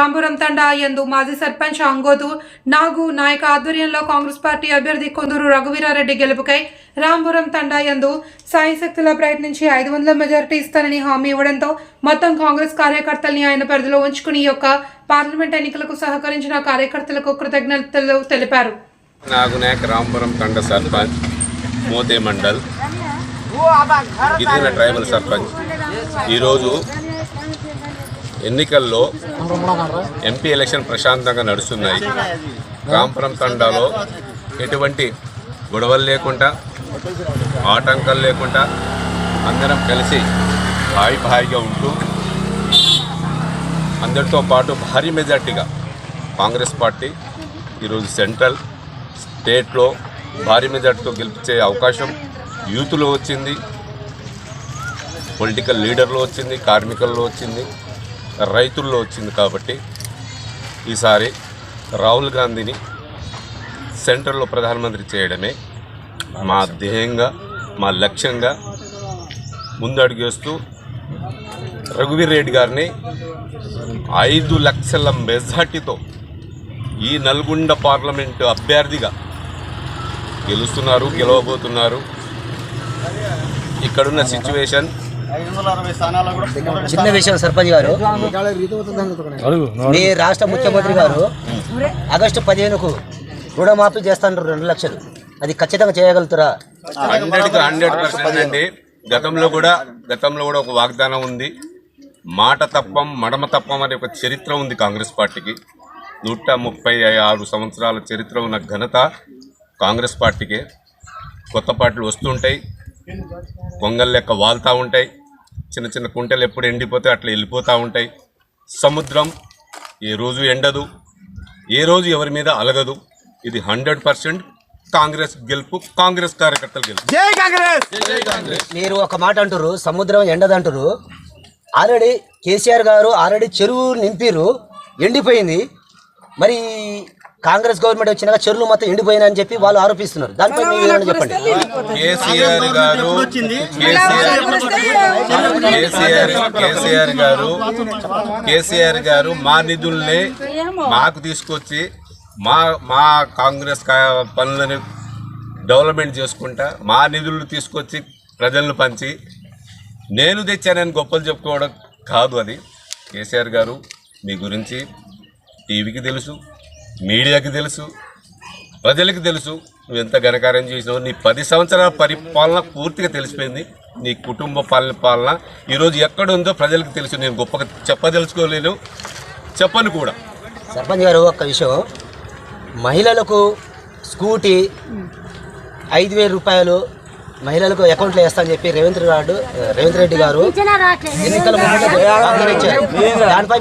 రాంపురం తండా యందు మాజీ సర్పంచ్ అంగోదు నాగు నాయక ఆధ్వర్యంలో కాంగ్రెస్ పార్టీ అభ్యర్థి కొందూరు రఘువీరారెడ్డి గెలుపుకై రాంపురం తండా యందు సాయశక్తులా ప్రయత్నించి ఐదు వందల మెజారిటీ ఇస్తానని హామీ ఇవ్వడంతో మొత్తం కాంగ్రెస్ కార్యకర్తల్ని ఆయన పరిధిలో ఉంచుకుని యొక్క పార్లమెంట్ ఎన్నికలకు సహకరించిన కార్యకర్తలకు కృతజ్ఞతలు తెలిపారు. నాగునాయక్ రాంపురం తండ సర్పంచ్ మోతే మండల్ గిరిజన ట్రైబల్ సర్పంచ్. ఈరోజు ఎన్నికల్లో ఎంపీ ఎలక్షన్ ప్రశాంతంగా నడుస్తున్నాయి. రాంపురం తండాలో ఎటువంటి గొడవలు లేకుండా ఆటంకాలు లేకుండా అందరం కలిసి హాయి హాయిగా ఉంటూ అందరితో పాటు భారీ మెజార్టీగా కాంగ్రెస్ పార్టీ ఈరోజు సెంట్రల్ స్టేట్లో భారీ మెజార్టీతో గెలిపించే అవకాశం యూత్లో వచ్చింది పొలిటికల్ లీడర్లో వచ్చింది కార్మికుల్లో వచ్చింది. రైతుల్లో వచ్చింది కాబట్టి ఈసారి రాహుల్ గాంధీని సెంట్రల్లో ప్రధానమంత్రి చేయడమే మా ధ్యేయంగా మా లక్ష్యంగా ముందడుగు వేస్తూ రఘువీర్ రెడ్డి గారిని ఐదు లక్షల మెజార్టీతో ఈ నల్గొండ పార్లమెంటు అభ్యర్థిగా గెలుస్తున్నారు గెలవబోతున్నారు. ఇక్కడున్న సిచ్యువేషన్ చిన్న విషయం సర్పంచ్ గారు. మీ రాష్ట్ర ముఖ్యమంత్రి గారు ఆగస్టు పదిహేనుకు రుణమాఫీ చేస్తాను రెండు లక్షలు. అది ఖచ్చితంగా చేయగలుగుతారా? హండ్రెడ్ పర్సెంట్ అండి గతంలో కూడా గతంలో కూడా ఒక వాగ్దానం ఉంది. మాట తప్పం మడమ తప్పం అనే ఒక చరిత్ర ఉంది కాంగ్రెస్ పార్టీకి. నూట ముప్పై ఆరు సంవత్సరాల చరిత్ర ఉన్న ఘనత కాంగ్రెస్ పార్టీకే. కొత్త పార్టీలు వస్తుంటాయి కొంగల్ లెక్క వాళ్తూ ఉంటాయి. చిన్న చిన్న కుంటలు ఎప్పుడు ఎండిపోతే అట్లా వెళ్ళిపోతూ ఉంటాయి. సముద్రం ఏ రోజు ఎండదు ఏ రోజు ఎవరి మీద అలగదు. ఇది హండ్రెడ్ పర్సెంట్ కాంగ్రెస్ గెలుపు కాంగ్రెస్ కార్యకర్తలు గెలుపు. మీరు ఒక మాట అంటారు సముద్రం ఎండదంటారు ఆల్రెడీ కేసీఆర్ గారు ఆల్రెడీ చెరువు నింపిరు ఎండిపోయింది. మరి కాంగ్రెస్ గవర్నమెంట్ వచ్చినాక చెరువులు మొత్తం ఎండిపోయినాయని చెప్పి వాళ్ళు ఆరోపిస్తున్నారు. దానిపై మీరు ఏమైనా చెప్పండి. కేసీఆర్ గారు కేసీఆర్ కేసీఆర్ కేసీఆర్ గారు కేసీఆర్ గారు మా నిధుల్ని మాకు తీసుకొచ్చి మా మా కాంగ్రెస్ కా- పనులని డెవలప్మెంట్ చేసుకుంటా మా నిధులు తీసుకొచ్చి ప్రజలను పంచి నేను తెచ్చానని గొప్పలు చెప్పుకోవడం కాదు అది. కేసీఆర్ గారు మీ గురించి టీవీకి తెలుసు. మీడియాకి తెలుసు ప్రజలకు తెలుసు. నువ్వు ఎంత ఘనకార్యం చేసినావు నీ పది సంవత్సరాల పరిపాలన పూర్తిగా తెలిసిపోయింది. నీ కుటుంబ పాలన పాలన ఈరోజు ఎక్కడ ఉందో ప్రజలకు తెలుసు. నేను గొప్పగా చెప్పదలుచుకోలేను. చెప్పను కూడా. సర్పంచ్ గారు ఒక్క విషయం. మహిళలకు స్కూటీ ఐదు వేల రూపాయలు మహిళలకు అకౌంట్లో వేస్తా అని చెప్పి రేవంత్ గారు రేవంత్ రెడ్డి గారు ఎన్నికల. దానిపై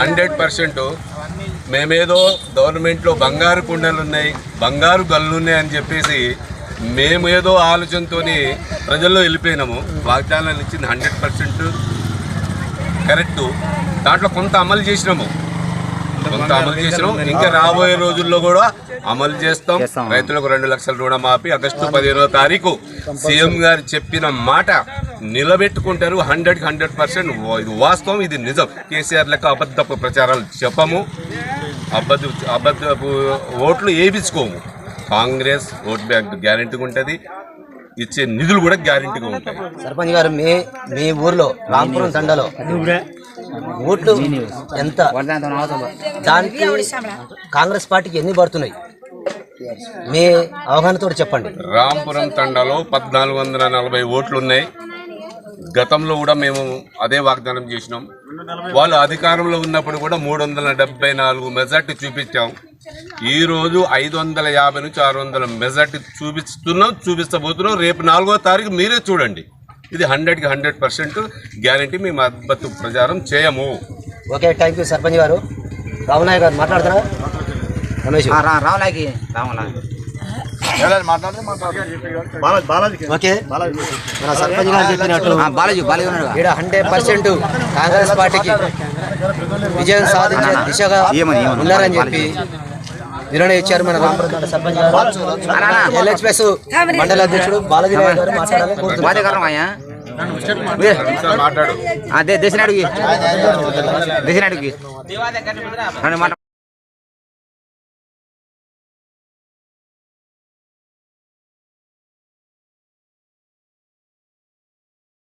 హండ్రెడ్ పర్సెంట్ మేమేదో గవర్నమెంట్లో బంగారు కుండలు ఉన్నాయి బంగారు గల్లు ఉన్నాయి అని చెప్పేసి మేమేదో ఆలోచనతో ప్రజల్లో వెళ్ళిపోయినాము. వాగ్దానాలు ఇచ్చింది హండ్రెడ్ పర్సెంట్. కరెక్ట్. దాంట్లో కొంత అమలు చేసినాము. కొంత అమలు చేసినాం. ఇంకా రాబోయే రోజుల్లో కూడా అమలు చేస్తాం. రైతులకు రెండు లక్షల రుణమాఫీ. ఆగస్టు పదిహేనో తారీఖు సీఎం గారు చెప్పిన మాట నిలబెట్టుకుంటారు. హండ్రెడ్ హండ్రెడ్ పర్సెంట్ ఇది వాస్తవం ఇది నిజం. కేసీఆర్ లెక్క అబద్ధపు ప్రచారాలు చెప్పము. అబద్ధ అబద్ధపు ఓట్లు వేయించుకోము కాంగ్రెస్ ఓట్ బ్యాంక్ గ్యారెంటీగా ఉంటుంది. ఇచ్చే నిధులు కూడా గ్యారెంటీగా ఉంటాయి. సర్పంచ్ గారు మీ మీ ఊర్లో రాంపురం తండలో ఓట్లు ఎంత? దానికి కాంగ్రెస్ పార్టీకి ఎన్ని పడుతున్నాయి? మీ అవగాహనతో చెప్పండి. రాంపురం తండాలో పద్నాలుగు వందల నలభై ఓట్లు ఉన్నాయి గతంలో కూడా మేము అదే వాగ్దానం చేసినాం. వాళ్ళు అధికారంలో ఉన్నప్పుడు కూడా మూడు వందల డెబ్బై నాలుగు మెజార్టీ చూపించాం. ఈ రోజు ఐదు వందల యాభై నుంచి ఆరు వందల మెజార్టీ చూపిస్తున్నాం చూపించబోతున్నాం రేపు నాలుగో తారీఖు మీరే చూడండి. ఇది హండ్రెడ్కి హండ్రెడ్ పర్సెంట్ గ్యారంటీ మేము అద్భుత ప్రచారం చేయము. ఓకే థ్యాంక్ యూ సర్పంచ్ గారు. రామనాయ్ గారు మాట్లాడతారా? రమేష్. రావులాకి రావులా ఓకే. మన సర్పంచ్ గారు చెప్పినట్టు. బాలాజీ బాలాజీ ఉన్నాడు. ఇక్కడ హండ్రెడ్ పర్సెంట్ కాంగ్రెస్ పార్టీకి విజయం సాధించే దిశగా ఉన్నారని చెప్పి నిర్ణయం ఇచ్చారు మన రామపురం సర్పంచ్ గారు. ఎల్హెచ్ఎస్ మండల అధ్యక్షుడు బాలాజీ నాయక్ గారు మాట్లాడాలని కోరుతున్నాను. మాదే కారణం అయ్యా అదే దేశనాడుకి దేశనాడుకి నన్ను మాట